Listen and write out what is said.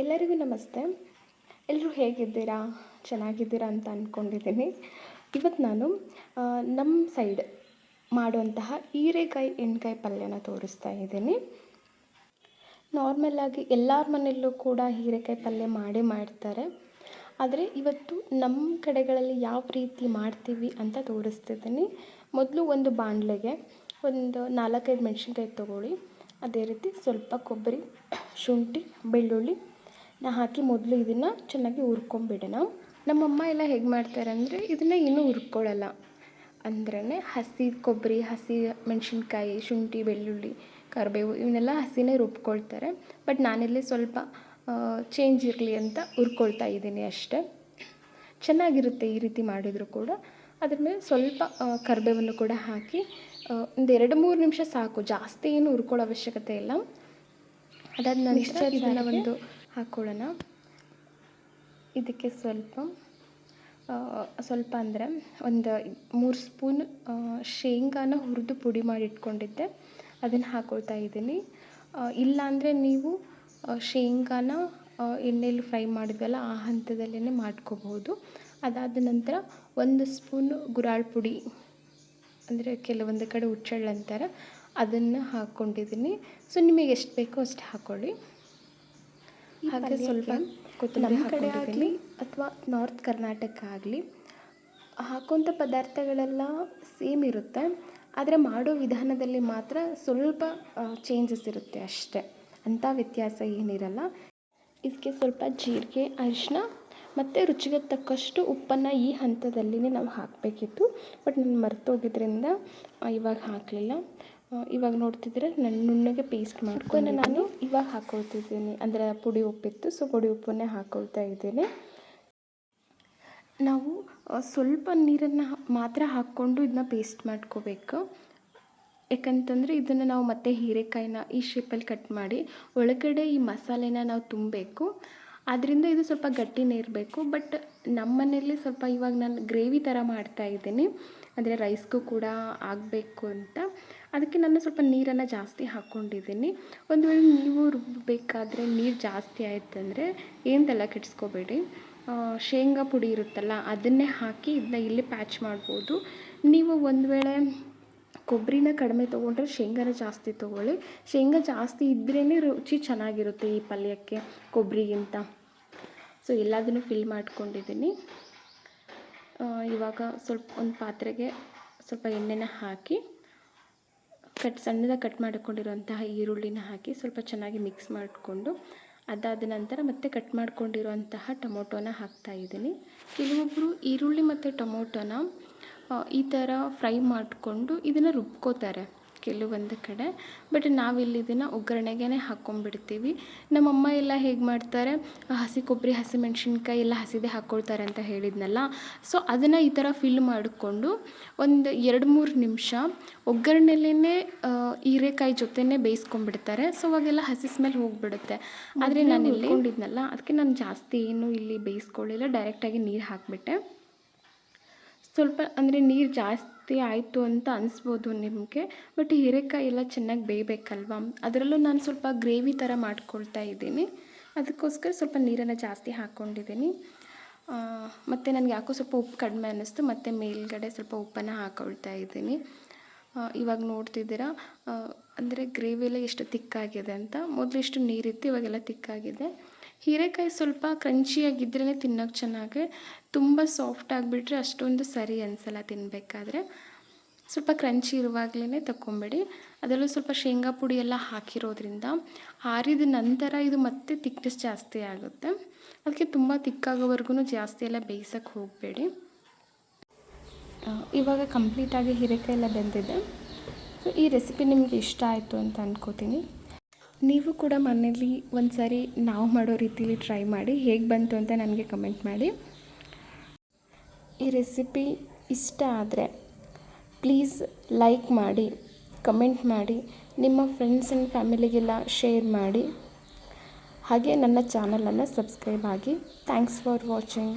ಎಲ್ಲರಿಗೂ ನಮಸ್ತೆ. ಎಲ್ಲರೂ ಹೇಗಿದ್ದೀರಾ? ಚೆನ್ನಾಗಿದ್ದೀರಾ ಅಂತ ಅಂದ್ಕೊಂಡಿದ್ದೀನಿ ಇವತ್ತು ನಾನು ನಮ್ಮ ಸೈಡ್ ಮಾಡುವಂತಹ ಹೀರೆಕಾಯಿ, ಎಣ್ಗಾಯಿ ಪಲ್ಯನ ತೋರಿಸ್ತಾ ಇದ್ದೀನಿ. ನಾರ್ಮಲ್ಲಾಗಿ ಎಲ್ಲರ ಮನೆಯಲ್ಲೂ ಕೂಡ ಹೀರೆಕಾಯಿ ಪಲ್ಯ ಮಾಡೇ ಮಾಡ್ತಾರೆ. ಆದರೆ ಇವತ್ತು ನಮ್ಮ ಕಡೆಗಳಲ್ಲಿ ಯಾವ ರೀತಿ ಮಾಡ್ತೀವಿ ಅಂತ ತೋರಿಸ್ತಿದ್ದೀನಿ. ಮೊದಲು ಒಂದು ಬಾಣಲೆಗೆ ಒಂದು ನಾಲ್ಕೈದು ಮೆಣಸಿನ್ಕಾಯಿ ತೊಗೊಳ್ಳಿ. ಅದೇ ರೀತಿ ಸ್ವಲ್ಪ ಕೊಬ್ಬರಿ, ಶುಂಠಿ, ಬೆಳ್ಳುಳ್ಳಿ ನಾ ಹಾಕಿ ಮೊದಲು ಇದನ್ನು ಚೆನ್ನಾಗಿ ಹುರ್ಕೊಂಬಿಡೋಣ. ನಮ್ಮಮ್ಮ ಎಲ್ಲ ಹೇಗೆ ಮಾಡ್ತಾರೆ ಅಂದರೆ ಇದನ್ನು ಇನ್ನೂ ಹುರ್ಕೊಳ್ಳಲ್ಲ. ಅಂದ್ರೇ ಹಸಿ ಕೊಬ್ಬರಿ ಹಸಿ ಮೆಣಸಿನ್ಕಾಯಿ ಶುಂಠಿ ಬೆಳ್ಳುಳ್ಳಿ ಕರಿಬೇವು ಇವನ್ನೆಲ್ಲ ಹಸಿನೇ ರುಬ್ಕೊಳ್ತಾರೆ. ಬಟ್ ನಾನಿಲ್ಲಿ ಸ್ವಲ್ಪ ಚೇಂಜ್ ಇರಲಿ ಅಂತ ಹುರ್ಕೊಳ್ತಾ ಇದ್ದೀನಿ ಅಷ್ಟೇ. ಚೆನ್ನಾಗಿರುತ್ತೆ ಈ ರೀತಿ ಮಾಡಿದರೂ ಕೂಡ. ಅದ್ರ ಮೇಲೆ ಸ್ವಲ್ಪ ಕರಿಬೇವನ್ನು ಕೂಡ ಹಾಕಿ ಒಂದು ಎರಡು ಮೂರು ನಿಮಿಷ ಸಾಕು. ಜಾಸ್ತಿ ಏನು ಹುರ್ಕೊಳ್ಳೋ ಅವಶ್ಯಕತೆ ಇಲ್ಲ. ಅದಾದ ನಂತರ ಇದನ್ನು ಒಂದು ಹಾಕ್ಕೊಳ್ಳೋಣ ಇದಕ್ಕೆ ಸ್ವಲ್ಪ ಸ್ವಲ್ಪ ಅಂದರೆ ಒಂದು ಮೂರು ಸ್ಪೂನ್ ಶೇಂಗಾನ ಹುರಿದು ಪುಡಿ ಮಾಡಿ ಇಟ್ಕೊಂಡಿದ್ದೆ. ಅದನ್ನು ಹಾಕ್ಕೊಳ್ತಾ ಇದ್ದೀನಿ. ಇಲ್ಲಾಂದರೆ ನೀವು ಶೇಂಗಾನ ಎಣ್ಣೆಯಲ್ಲಿ ಫ್ರೈ ಮಾಡಿದ್ವಲ್ಲ, ಆ ಹಂತದಲ್ಲೇ ಮಾಡ್ಕೋಬೋದು ಅದಾದ ನಂತರ ಒಂದು ಸ್ಪೂನ್ ಗುರಾಳ್ ಪುಡಿ, ಅಂದರೆ ಕೆಲವೊಂದು ಕಡೆ ಹುಚ್ಚೆಳ್ಳು ಅಂತಾರೆ, ಅದನ್ನು ಹಾಕ್ಕೊಂಡಿದ್ದೀನಿ ಸೊ ನಿಮಗೆ ಎಷ್ಟು ಬೇಕೋ ಅಷ್ಟು ಹಾಕ್ಕೊಳ್ಳಿ ಹಾಗೆ ಸ್ವಲ್ಪ ನಮ್ಮ ಕಡೆ ಆಗಲಿ ಅಥವಾ ನಾರ್ತ್ ಕರ್ನಾಟಕ ಆಗಲಿ ಹಾಕುವಂಥ ಪದಾರ್ಥಗಳೆಲ್ಲ ಸೇಮ್ ಇರುತ್ತೆ ಆದರೆ ಮಾಡೋ ವಿಧಾನದಲ್ಲಿ ಮಾತ್ರ ಸ್ವಲ್ಪ ಚೇಂಜಸ್ ಇರುತ್ತೆ ಅಷ್ಟೇ. ಅಂಥ ವ್ಯತ್ಯಾಸ ಏನಿರಲ್ಲ. ಇದಕ್ಕೆ ಸ್ವಲ್ಪ ಜೀರಿಗೆ ಅರಿಶಿನ ಮತ್ತು ರುಚಿಗೆ ತಕ್ಕಷ್ಟು ಉಪ್ಪನ್ನು ಈ ಹಂತದಲ್ಲಿನೇ ನಾವು ಹಾಕಬೇಕಿತ್ತು. ಬಟ್ ನಾನು ಮರ್ತೋಗಿದ್ದರಿಂದ ಇವಾಗ ಹಾಕಲಿಲ್ಲ. ಇವಾಗ ನೋಡ್ತಿದ್ರೆ ನಾನು ನುಣ್ಣಗೆ ಪೇಸ್ಟ್ ಮಾಡ್ಕೊಂಡು ನಾನು ಇವಾಗ ಹಾಕೊಳ್ತಿದ್ದೀನಿ. ಅಂದರೆ ಪುಡಿ ಉಪ್ಪಿತ್ತು ಸೊ ಪುಡಿ ಉಪ್ಪನ್ನೇ ಹಾಕೊಳ್ತಾ ಇದ್ದೀನಿ. ನಾವು ಸ್ವಲ್ಪ ನೀರನ್ನು ಮಾತ್ರ ಹಾಕ್ಕೊಂಡು ಇದನ್ನ ಪೇಸ್ಟ್ ಮಾಡ್ಕೋಬೇಕು. ಯಾಕಂತಂದರೆ ಇದನ್ನು ನಾವು ಮತ್ತೆ ಹೀರೆಕಾಯಿನ ಈ ಶೇಪಲ್ಲಿ ಕಟ್ ಮಾಡಿ, ಒಳಗಡೆ ಈ ಮಸಾಲೆನ ನಾವು ತುಂಬಬೇಕು. ಆದ್ದರಿಂದ ಇದು ಸ್ವಲ್ಪ ಗಟ್ಟಿನೇ ಇರಬೇಕು ಬಟ್ ನಮ್ಮ ಸ್ವಲ್ಪ ಇವಾಗ ನಾನು ಗ್ರೇವಿ ಥರ ಮಾಡ್ತಾ ಇದ್ದೀನಿ. ಅಂದರೆ ರೈಸ್ಗೂ ಕೂಡ ಆಗಬೇಕು ಅಂತ. ಅದಕ್ಕೆ ನಾನು ಸ್ವಲ್ಪ ನೀರನ್ನು ಜಾಸ್ತಿ ಹಾಕ್ಕೊಂಡಿದ್ದೀನಿ. ಒಂದು ವೇಳೆ ನೀವು ರುಬ್ಬಬೇಕಾದ್ರೆ ನೀರು ಜಾಸ್ತಿ ಆಯ್ತಂದರೆ ಏನು ತಲೆ ಕೆಡಿಸ್ಕೋಬೇಡಿ ಶೇಂಗಾ ಪುಡಿ ಇರುತ್ತಲ್ಲ, ಅದನ್ನೇ ಹಾಕಿ ಇದನ್ನ ಇಲ್ಲಿ ಪ್ಯಾಚ್ ಮಾಡ್ಬೋದು. ನೀವು ಒಂದು ವೇಳೆ ಕೊಬ್ಬರಿನ ಕಡಿಮೆ ತೊಗೊಂಡ್ರೆ ಶೇಂಗಾನ ಜಾಸ್ತಿ ತೊಗೊಳ್ಳಿ. ಶೇಂಗಾ ಜಾಸ್ತಿ ಇದ್ರೇ ರುಚಿ ಚೆನ್ನಾಗಿರುತ್ತೆ ಈ ಪಲ್ಯಕ್ಕೆ ಕೊಬ್ಬರಿಗಿಂತ ಸೊ, ಎಲ್ಲದನ್ನು ಫಿಲ್ ಮಾಡ್ಕೊಂಡಿದ್ದೀನಿ. ಇವಾಗ ಸ್ವಲ್ಪ ಒಂದು ಪಾತ್ರೆಗೆ ಸ್ವಲ್ಪ ಎಣ್ಣೆನ ಹಾಕಿ ಕಟ್ ಸಣ್ಣದಾಗಿ ಕಟ್ ಮಾಡಿಕೊಂಡಿರುವಂತಹ ಈರುಳ್ಳಿನ ಹಾಕಿ ಸ್ವಲ್ಪ ಚೆನ್ನಾಗಿ ಮಿಕ್ಸ್ ಮಾಡಿಕೊಂಡು, ಅದಾದ ನಂತರ ಮತ್ತೆ ಕಟ್ ಮಾಡ್ಕೊಂಡಿರುವಂತಹ ಟೊಮೊಟೊನ ಹಾಕ್ತಾ ಇದ್ದೀನಿ. ಕೆಲವೊಬ್ಬರು ಈರುಳ್ಳಿ ಮತ್ತು ಟೊಮೊಟೊನ ಈ ಥರ ಫ್ರೈ ಮಾಡಿಕೊಂಡು ಇದನ್ನು ರುಬ್ಕೋತಾರೆ. ಕೆಲವೊಂದು ಕಡೆ. ಬಟ್ ನಾವಿಲ್ಲಿ ಇದನ್ನು ಒಗ್ಗರಣೆಗೆ ಹಾಕ್ಕೊಂಡ್ಬಿಡ್ತೀವಿ ನಮ್ಮಮ್ಮ ಎಲ್ಲ ಹೇಗೆ ಮಾಡ್ತಾರೆ ಹಸಿ ಕೊಬ್ಬರಿ ಹಸಿಮೆಣ್ಸಿನ್ಕಾಯಿ ಎಲ್ಲ ಹಸಿದೇ ಹಾಕ್ಕೊಳ್ತಾರೆ ಅಂತ ಹೇಳಿದ್ನಲ್ಲ. ಸೊ ಅದನ್ನು ಈ ಥರ ಫಿಲ್ ಮಾಡಿಕೊಂಡು ಒಂದು ಎರಡು ಮೂರು ನಿಮಿಷ ಒಗ್ಗರಣೆಲೇ ಹೀರೆಕಾಯಿ ಜೊತೆನೇ ಬೇಯಿಸ್ಕೊಂಡ್ಬಿಡ್ತಾರೆ. ಸೊ ಅವಾಗೆಲ್ಲ ಹಸಿ ಸ್ಮೆಲ್ ಹೋಗಿಬಿಡುತ್ತೆ. ಆದರೆ ನಾನು ಇಲ್ಲಿ ಅದಕ್ಕೆ ನಾನು ಜಾಸ್ತಿ ಏನು ಇಲ್ಲಿ ಬೇಯಿಸ್ಕೊಳ್ಳಿಲ್ಲ. ಡೈರೆಕ್ಟಾಗಿ ನೀರು ಹಾಕಿಬಿಟ್ಟೆ. ಸ್ವಲ್ಪ ಅಂದರೆ ನೀರು ಜಾಸ್ತಿ ಆಯಿತು ಅಂತ ಅನಿಸ್ಬೋದು ನಿಮಗೆ. ಬಟ್ ಹೀರೆಕಾಯಿ ಎಲ್ಲ ಚೆನ್ನಾಗಿ ಬೇಯಬೇಕಲ್ವಾ? ಅದರಲ್ಲೂ ನಾನು ಸ್ವಲ್ಪ ಗ್ರೇವಿ ಥರ ಮಾಡ್ಕೊಳ್ತಾ ಇದ್ದೀನಿ. ಅದಕ್ಕೋಸ್ಕರ ಸ್ವಲ್ಪ ನೀರನ್ನು ಜಾಸ್ತಿ ಹಾಕ್ಕೊಂಡಿದ್ದೀನಿ ಮತ್ತು ನನಗೆ ಯಾಕೋ ಸ್ವಲ್ಪ ಉಪ್ಪು ಕಡಿಮೆ ಅನ್ನಿಸ್ತು. ಮತ್ತು ಮೇಲ್ಗಡೆ ಸ್ವಲ್ಪ ಉಪ್ಪನ್ನು ಹಾಕೊಳ್ತಾ ಇದ್ದೀನಿ. ಇವಾಗ ನೋಡ್ತಿದ್ದೀರಾ? ಅಂದರೆ ಗ್ರೇವಿ ಎಲ್ಲ ಎಷ್ಟು ತಿಕ್ಕಾಗಿದೆ ಅಂತ. ಮೊದಲು ಎಷ್ಟು ನೀರಿತ್ತು, ಇವಾಗೆಲ್ಲ ತಿಕ್ಕಾಗಿದೆ. ಹೀರೆಕಾಯಿ ಸ್ವಲ್ಪ ಕ್ರಂಚಿಯಾಗಿದ್ರೇ ತಿನ್ನೋಕೆ ಚೆನ್ನಾಗಿ, ತುಂಬ ಸಾಫ್ಟ್ ಆಗಿಬಿಟ್ರೆ ಅಷ್ಟೊಂದು ಸರಿ ಅನಿಸಲ್ಲ ತಿನ್ನಬೇಕಾದ್ರೆ ಸ್ವಲ್ಪ ಕ್ರಂಚಿ ಇರುವಾಗಲೇ ತಗೊಂಬೇಡಿ ಅದರಲ್ಲೂ ಸ್ವಲ್ಪ ಶೇಂಗಾ ಪುಡಿ ಎಲ್ಲ ಹಾಕಿರೋದ್ರಿಂದ ಆರಿದ ನಂತರ ಇದು ಮತ್ತೆ ತಿಕ್ನೆಸ್ ಜಾಸ್ತಿ ಆಗುತ್ತೆ. ಅದಕ್ಕೆ ತುಂಬ ತಿಕ್ಕಾಗೋವರೆಗೂ ಜಾಸ್ತಿ ಎಲ್ಲ ಬೇಯಿಸೋಕ್ಕೆ ಹೋಗಬೇಡಿ. ಇವಾಗ ಕಂಪ್ಲೀಟಾಗಿ ಹೀರೆಕಾಯಿ ಎಲ್ಲ ಬೆಂದಿದೆ. ಸೊ ಈ ರೆಸಿಪಿ ನಿಮಗೆ ಇಷ್ಟ ಆಯಿತು ಅಂತ ಅಂದ್ಕೋತೀನಿ ನೀವು ಕೂಡ ಮನೇಲಿ ಒಂದು ಸಾರಿ ನಾವು ಮಾಡೋ ರೀತಿಲಿ ಟ್ರೈ ಮಾಡಿ ಹೇಗೆ ಬಂತು ಅಂತ ನನಗೆ ಕಮೆಂಟ್ ಮಾಡಿ. ಈ ರೆಸಿಪಿ ಇಷ್ಟ ಆದರೆ ಪ್ಲೀಸ್ ಲೈಕ್ ಮಾಡಿ ಕಮೆಂಟ್ ಮಾಡಿ, ನಿಮ್ಮ ಫ್ರೆಂಡ್ಸ್ ಆ್ಯಂಡ್ ಫ್ಯಾಮಿಲಿಗೆಲ್ಲ ಶೇರ್ ಮಾಡಿ. ಹಾಗೆ ನನ್ನ ಚಾನಲನ್ನು ಸಬ್ಸ್ಕ್ರೈಬ್ ಆಗಿ. Thanks for watching